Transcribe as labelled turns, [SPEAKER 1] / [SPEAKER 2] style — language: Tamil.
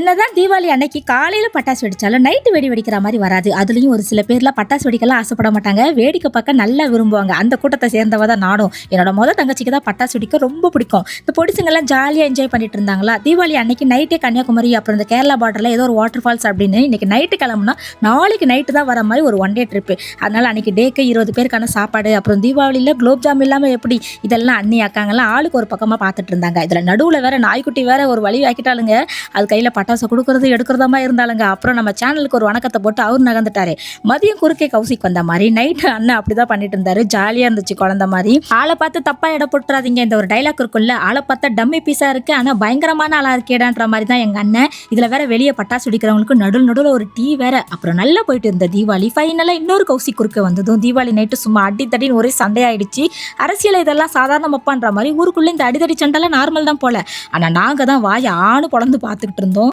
[SPEAKER 1] என்னதான் தீபாவளி அன்னைக்கு காலையில பட்டாசு வெடிச்சாலும் நைட்டு வெடி வெடிக்கிற மாதிரி வராது. அதுலயும் ஒரு சில பேர்லாம் பட்டாசு வெடிக்கலாம் ஆசைப்பட மாட்டாங்க. வேடிக்கை பார்க்க நல்லா விரும்புவாங்க. அந்த கூட்டத்தை சேர்ந்தவ தான் நானும். என்னோட முதல் தங்கச்சிக்கு தான் பட்டாசு வெடிக்க ரொம்ப பிடிக்கும். இந்த பொடிசுங்கெல்லாம் ஜாலியாக என்ஜாய் பண்ணிட்டு இருந்தாங்களா? தீபாவளி அன்னைக்கு நைட்டே கன்னியாகுமரி அப்புறம் இந்த கேரளா பார்டரில் ஏதோ ஒரு வாட்டர் ஃபால்ஸ் அப்படின்னு இன்னைக்கு நைட்டு கிளம்புனா நாளைக்கு நைட்டு தான் வர மாதிரி ஒரு ஒன் டே ட்ரிப்பு அதனால அன்னைக்கு டேக்கு இருபது பேருக்கான சாப்பாடு அப்புறம் தீபாவளியில் குலோப் ஜாம் இல்லாமல் எப்படி இதெல்லாம் அண்ணி அக்காங்கெல்லாம் ஆளுக்கு ஒரு பக்கமாக பார்த்துட்டு இருந்தாங்க. இதில் நடுவில் வேற நாய்க்குட்டி வேற ஒரு வழி ஆக்கிட்டாளுங்க. அது கையில் பட்டாசு கொடுக்கறது எடுக்கிறதாமா இருந்தாலுங்க. அப்புறம் நம்ம சேனலுக்கு ஒரு வணக்கத்தை போட்டு அவர் நகர்ந்துட்டாரு. மதியம் குறுக்கே கௌசிக் வந்த மாதிரி நைட்டு அண்ணன் அப்படிதான் பண்ணிட்டு இருந்தாரு. ஜாலியாக இருந்துச்சு குழந்த மாதிரி. ஆளை பார்த்து தப்பா இட போட்டுறாதீங்க. இந்த ஒரு டைலாக் இருக்குல்ல ஆளை பார்த்தா டம்மி பீஸா இருக்கு. ஆனால் பயங்கரமான ஆளா இருக்கேடான்ற மாதிரி தான் எங்க அண்ணன். இதுல வேற வெளியே பட்டாசு வெடிக்கிறவங்களுக்கு நடுவில் நடுவில் ஒரு டீ வேற. அப்புறம் நல்லா போயிட்டு இருந்த தீபாவளி. ஃபைனலாக இன்னொரு கௌசிக் குறுக்க வந்ததும் தீபாவளி நைட்டு சும்மா அடி தடின்னு ஒரே சண்டையாயிடுச்சு. அரசியல் இதெல்லாம் சாதாரண மப்பான்ற மாதிரி ஊருக்குள்ள இந்த அடிதடி சண்டைலாம் நார்மல் தான் போல. ஆனா நாங்க தான் வாயை ஆணு பொழந்து பார்த்துக்கிட்டு இருந்தோம்.